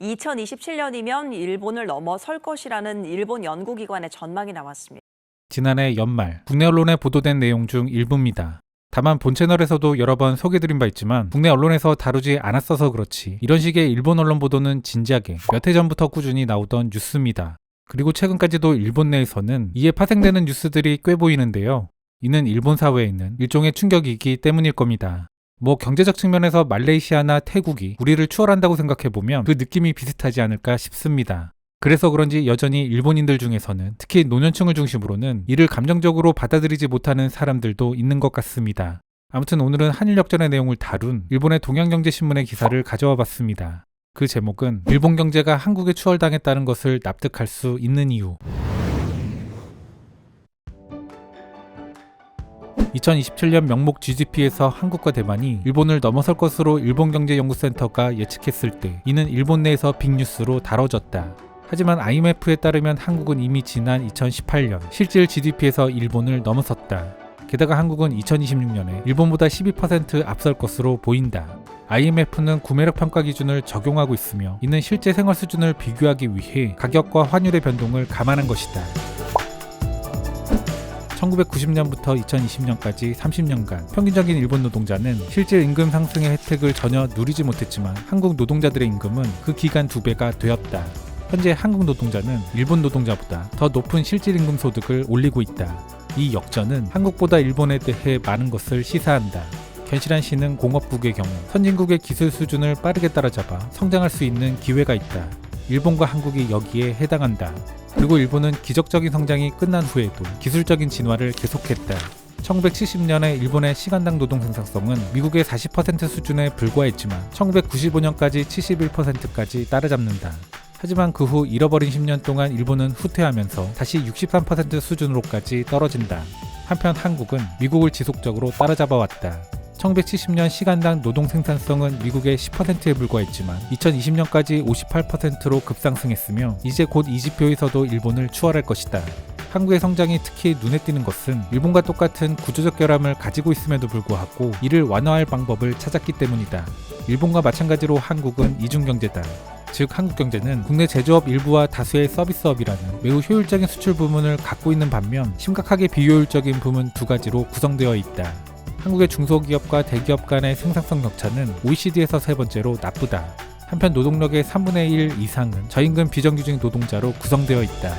2027년이면 일본을 넘어설 것이라는 일본 연구기관의 전망이 나왔습니다. 지난해 연말 국내 언론에 보도된 내용 중 일부입니다. 다만 본 채널에서도 여러 번 소개드린 바 있지만 국내 언론에서 다루지 않았어서 그렇지 이런 식의 일본 언론 보도는 진지하게 몇 해 전부터 꾸준히 나오던 뉴스입니다. 그리고 최근까지도 일본 내에서는 이에 파생되는 뉴스들이 꽤 보이는데요. 이는 일본 사회에 있는 일종의 충격이기 때문일 겁니다. 뭐 경제적 측면에서 말레이시아나 태국이 우리를 추월한다고 생각해 보면 그 느낌이 비슷하지 않을까 싶습니다. 그래서 그런지 여전히 일본인들 중에서는 특히 노년층을 중심으로는 이를 감정적으로 받아들이지 못하는 사람들도 있는 것 같습니다. 아무튼 오늘은 한일 역전의 내용을 다룬 일본의 동양경제신문의 기사를 가져와 봤습니다. 그 제목은 일본 경제가 한국에 추월당했다는 것을 납득할 수 있는 이유. 2027년 명목 GDP에서 한국과 대만이 일본을 넘어설 것으로 일본경제연구센터가 예측했을 때 이는 일본 내에서 빅뉴스로 다뤄졌다. 하지만 IMF에 따르면 한국은 이미 지난 2018년 실질 GDP에서 일본을 넘어섰다. 게다가 한국은 2026년에 일본보다 12% 앞설 것으로 보인다. IMF는 구매력 평가 기준을 적용하고 있으며 이는 실제 생활 수준을 비교하기 위해 가격과 환율의 변동을 감안한 것이다. 1990년부터 2020년까지 30년간 평균적인 일본 노동자는 실질 임금 상승의 혜택을 전혀 누리지 못했지만 한국 노동자들의 임금은 그 기간 두 배가 되었다. 현재 한국 노동자는 일본 노동자보다 더 높은 실질 임금 소득을 올리고 있다. 이 역전은 한국보다 일본에 대해 많은 것을 시사한다. 견실한 시는 공업국의 경우 선진국의 기술 수준을 빠르게 따라잡아 성장할 수 있는 기회가 있다. 일본과 한국이 여기에 해당한다. 그리고 일본은 기적적인 성장이 끝난 후에도 기술적인 진화를 계속했다. 1970년에 일본의 시간당 노동 생산성은 미국의 40% 수준에 불과했지만 1995년까지 71%까지 따라잡는다. 하지만 그 후 잃어버린 10년 동안 일본은 후퇴하면서 다시 63% 수준으로까지 떨어진다. 한편 한국은 미국을 지속적으로 따라잡아왔다. 1970년 시간당 노동 생산성은 미국의 10%에 불과했지만 2020년까지 58%로 급상승했으며 이제 곧 이 지표에서도 일본을 추월할 것이다. 한국의 성장이 특히 눈에 띄는 것은 일본과 똑같은 구조적 결함을 가지고 있음에도 불구하고 이를 완화할 방법을 찾았기 때문이다. 일본과 마찬가지로 한국은 이중경제다. 즉 한국 경제는 국내 제조업 일부와 다수의 서비스업이라는 매우 효율적인 수출 부문을 갖고 있는 반면 심각하게 비효율적인 부문 두 가지로 구성되어 있다. 한국의 중소기업과 대기업 간의 생산성 격차는 OECD에서 세 번째로 나쁘다. 한편 노동력의 3분의 1 이상은 저임금 비정규직 노동자로 구성되어 있다.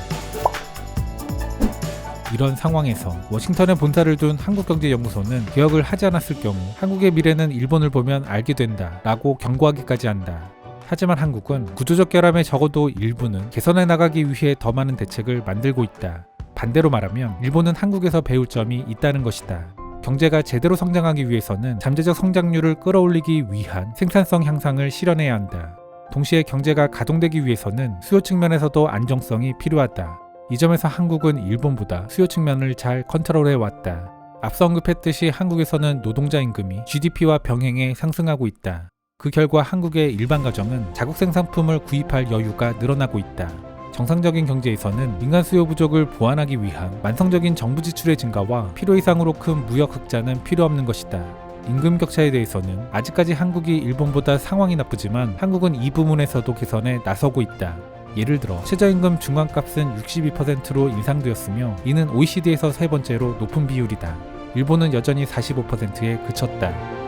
이런 상황에서 워싱턴에 본사를 둔 한국경제연구소는 개혁을 하지 않았을 경우 한국의 미래는 일본을 보면 알게 된다 라고 경고하기까지 한다. 하지만 한국은 구조적 결함의 적어도 일부는 개선해 나가기 위해 더 많은 대책을 만들고 있다. 반대로 말하면 일본은 한국에서 배울 점이 있다는 것이다. 경제가 제대로 성장하기 위해서는 잠재적 성장률을 끌어올리기 위한 생산성 향상을 실현해야 한다. 동시에 경제가 가동되기 위해서는 수요 측면에서도 안정성이 필요하다. 이 점에서 한국은 일본보다 수요 측면을 잘 컨트롤해 왔다. 앞서 언급했듯이 한국에서는 노동자 임금이 GDP와 병행해 상승하고 있다. 그 결과 한국의 일반 가정은 자국 생산품을 구입할 여유가 늘어나고 있다. 정상적인 경제에서는 민간 수요 부족을 보완하기 위한 만성적인 정부 지출의 증가와 필요 이상으로 큰 무역 흑자는 필요 없는 것이다. 임금 격차에 대해서는 아직까지 한국이 일본보다 상황이 나쁘지만 한국은 이 부분에서도 개선에 나서고 있다. 예를 들어 최저임금 중간값은 62%로 인상되었으며 이는 OECD에서 세 번째로 높은 비율이다. 일본은 여전히 45%에 그쳤다.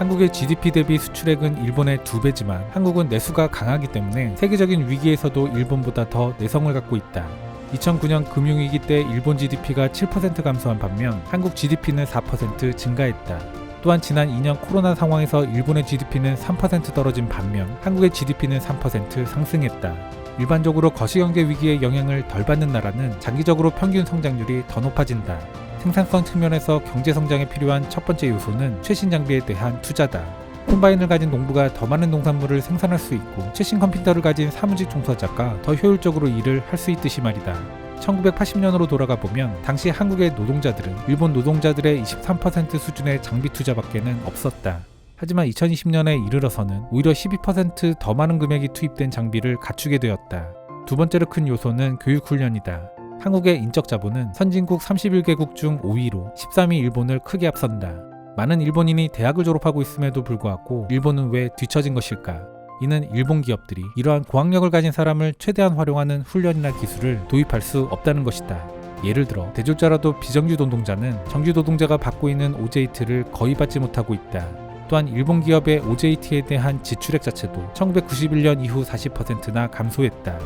한국의 GDP 대비 수출액은 일본의 두 배지만 한국은 내수가 강하기 때문에 세계적인 위기에서도 일본보다 더 내성을 갖고 있다. 2009년 금융위기 때 일본 GDP가 7% 감소한 반면 한국 GDP는 4% 증가했다. 또한 지난 2년 코로나 상황에서 일본의 GDP는 3% 떨어진 반면 한국의 GDP는 3% 상승했다. 일반적으로 거시경제 위기의 영향을 덜 받는 나라는 장기적으로 평균 성장률이 더 높아진다. 생산성 측면에서 경제 성장에 필요한 첫 번째 요소는 최신 장비에 대한 투자다. 콤바인을 가진 농부가 더 많은 농산물을 생산할 수 있고 최신 컴퓨터를 가진 사무직 종사자가 더 효율적으로 일을 할 수 있듯이 말이다. 1980년으로 돌아가 보면 당시 한국의 노동자들은 일본 노동자들의 23% 수준의 장비 투자밖에는 없었다. 하지만 2020년에 이르러서는 오히려 12%더 많은 금액이 투입된 장비를 갖추게 되었다. 두 번째로 큰 요소는 교육훈련이다. 한국의 인적 자본은 선진국 31개국 중 5위로 13위 일본을 크게 앞선다. 많은 일본인이 대학을 졸업하고 있음에도 불구하고 일본은 왜 뒤처진 것일까? 이는 일본 기업들이 이러한 고학력을 가진 사람을 최대한 활용하는 훈련이나 기술을 도입할 수 없다는 것이다. 예를 들어 대졸자라도 비정규 노동자는 정규 노동자가 받고 있는 OJT를 거의 받지 못하고 있다. 또한 일본 기업의 OJT에 대한 지출액 자체도 1991년 이후 40%나 감소했다.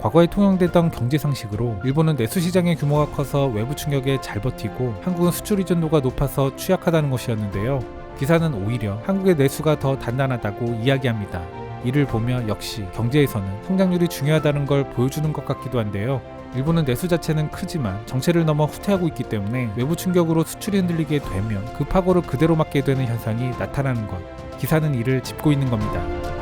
과거에 통용되던 경제 상식으로 일본은 내수 시장의 규모가 커서 외부 충격에 잘 버티고 한국은 수출 의존도가 높아서 취약하다는 것이었는데요. 기사는 오히려 한국의 내수가 더 단단하다고 이야기합니다. 이를 보며 역시 경제에서는 성장률이 중요하다는 걸 보여주는 것 같기도 한데요. 일본은 내수 자체는 크지만 정체를 넘어 후퇴하고 있기 때문에 외부 충격으로 수출이 흔들리게 되면 그 파고를 그대로 맞게 되는 현상이 나타나는 것. 기사는 이를 짚고 있는 겁니다.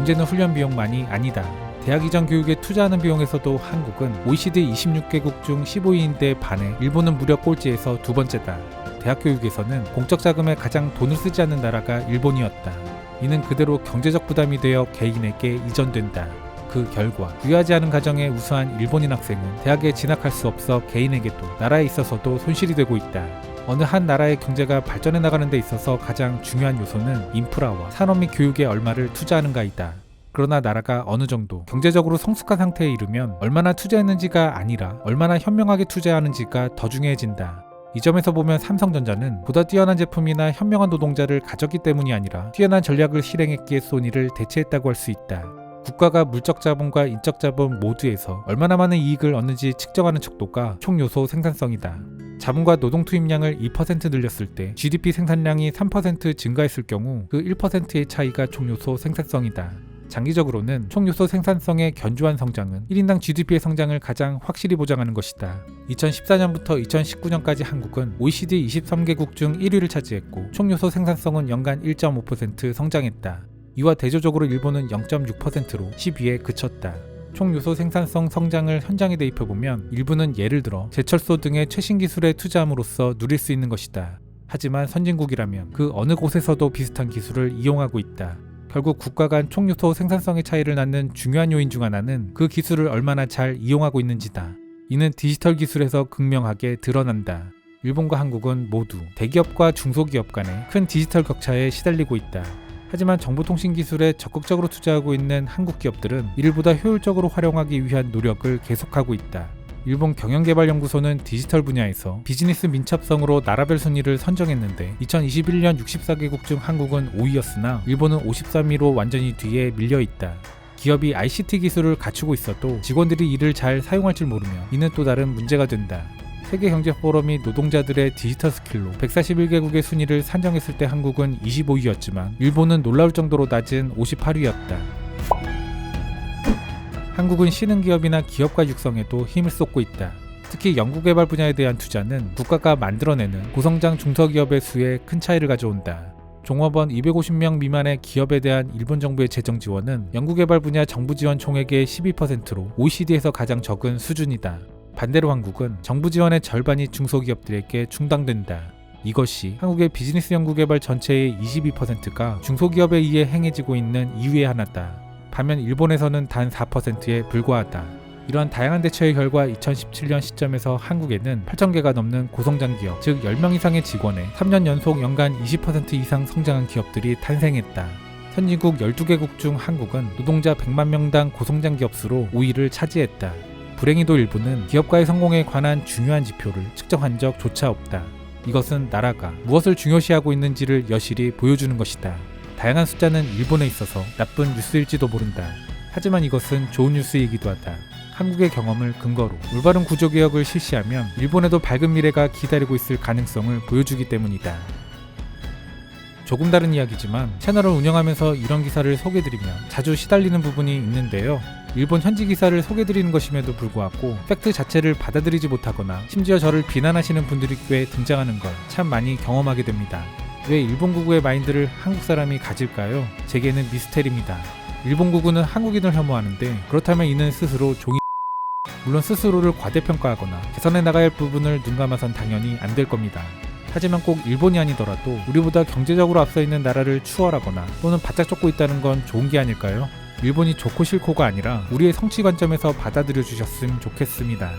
문제는 훈련 비용만이 아니다. 대학 이전 교육에 투자하는 비용에서도 한국은 OECD 26개국 중 15위인데 반해 일본은 무려 꼴찌에서 두 번째다. 대학 교육에서는 공적 자금에 가장 돈을 쓰지 않는 나라가 일본이었다. 이는 그대로 경제적 부담이 되어 개인에게 이전된다. 그 결과 유효하지 않은 가정에 우수한 일본인 학생은 대학에 진학할 수 없어 개인에게도 나라에 있어서도 손실이 되고 있다. 어느 한 나라의 경제가 발전해 나가는 데 있어서 가장 중요한 요소는 인프라와 산업 및 교육에 얼마를 투자하는가이다. 그러나 나라가 어느 정도 경제적으로 성숙한 상태에 이르면 얼마나 투자했는지가 아니라 얼마나 현명하게 투자하는지가 더 중요해진다. 이 점에서 보면 삼성전자는 보다 뛰어난 제품이나 현명한 노동자를 가졌기 때문이 아니라 뛰어난 전략을 실행했기에 소니를 대체했다고 할 수 있다. 국가가 물적 자본과 인적 자본 모두에서 얼마나 많은 이익을 얻는지 측정하는 척도가 총 요소 생산성이다. 자본과 노동 투입량을 2% 늘렸을 때 GDP 생산량이 3% 증가했을 경우 그 1%의 차이가 총 요소 생산성이다. 장기적으로는 총 요소 생산성의 견조한 성장은 1인당 GDP의 성장을 가장 확실히 보장하는 것이다. 2014년부터 2019년까지 한국은 OECD 23개국 중 1위를 차지했고 총 요소 생산성은 연간 1.5% 성장했다. 이와 대조적으로 일본은 0.6%로 10위에 그쳤다. 총 요소 생산성 성장을 현장에 대입해 보면 일부는 예를 들어 제철소 등의 최신 기술에 투자함으로써 누릴 수 있는 것이다. 하지만 선진국이라면 그 어느 곳에서도 비슷한 기술을 이용하고 있다. 결국 국가 간 총요소 생산성의 차이를 낳는 중요한 요인 중 하나는 그 기술을 얼마나 잘 이용하고 있는지다. 이는 디지털 기술에서 극명하게 드러난다. 일본과 한국은 모두 대기업과 중소기업 간의 큰 디지털 격차에 시달리고 있다. 하지만 정보통신 기술에 적극적으로 투자하고 있는 한국 기업들은 이를 보다 효율적으로 활용하기 위한 노력을 계속하고 있다. 일본 경영개발연구소는 디지털 분야에서 비즈니스 민첩성으로 나라별 순위를 선정했는데 2021년 64개국 중 한국은 5위였으나 일본은 53위로 완전히 뒤에 밀려 있다. 기업이 ICT 기술을 갖추고 있어도 직원들이 이를 잘 사용할 줄 모르면 이는 또 다른 문제가 된다. 세계경제포럼이 노동자들의 디지털 스킬로 141개국의 순위를 산정했을 때 한국은 25위였지만 일본은 놀라울 정도로 낮은 58위였다. 한국은 신흥 기업이나 기업가 육성에도 힘을 쏟고 있다. 특히 연구개발 분야에 대한 투자는 국가가 만들어내는 고성장 중소기업의 수에 큰 차이를 가져온다. 종업원 250명 미만의 기업에 대한 일본 정부의 재정 지원은 연구개발 분야 정부 지원 총액의 12%로 OECD에서 가장 적은 수준이다. 반대로 한국은 정부 지원의 절반이 중소기업들에게 충당된다. 이것이 한국의 비즈니스 연구개발 전체의 22%가 중소기업에 의해 행해지고 있는 이유의 하나다. 반면 일본에서는 단 4%에 불과하다. 이러한 다양한 대처의 결과 2017년 시점에서 한국에는 8,000개가 넘는 고성장 기업, 즉 10명 이상의 직원에 3년 연속 연간 20% 이상 성장한 기업들이 탄생했다. 선진국 12개국 중 한국은 노동자 100만 명당 고성장 기업 수로 5위를 차지했다. 불행히도 일본은 기업가의 성공에 관한 중요한 지표를 측정한 적조차 없다. 이것은 나라가 무엇을 중요시하고 있는지를 여실히 보여주는 것이다. 다양한 숫자는 일본에 있어서 나쁜 뉴스일지도 모른다. 하지만 이것은 좋은 뉴스이기도 하다. 한국의 경험을 근거로 올바른 구조개혁을 실시하면 일본에도 밝은 미래가 기다리고 있을 가능성을 보여주기 때문이다. 조금 다른 이야기지만 채널을 운영하면서 이런 기사를 소개드리며 자주 시달리는 부분이 있는데요. 일본 현지 기사를 소개드리는 것임에도 불구하고 팩트 자체를 받아들이지 못하거나 심지어 저를 비난하시는 분들이 꽤 등장하는 걸 참 많이 경험하게 됩니다. 왜 일본 구구의 마인드를 한국 사람이 가질까요? 제게는 미스테리입니다. 일본 구구는 한국인을 혐오하는데 그렇다면 이는 스스로 종이 물론 스스로를 과대평가하거나 개선해 할 부분을 눈 감아선 당연히 안 될 겁니다. 하지만 꼭 일본이 아니더라도 우리보다 경제적으로 앞서 있는 나라를 추월하거나 또는 바짝 쫓고 있다는 건 좋은 게 아닐까요? 일본이 좋고 싫고가 아니라 우리의 성취 관점에서 받아들여 주셨으면 좋겠습니다.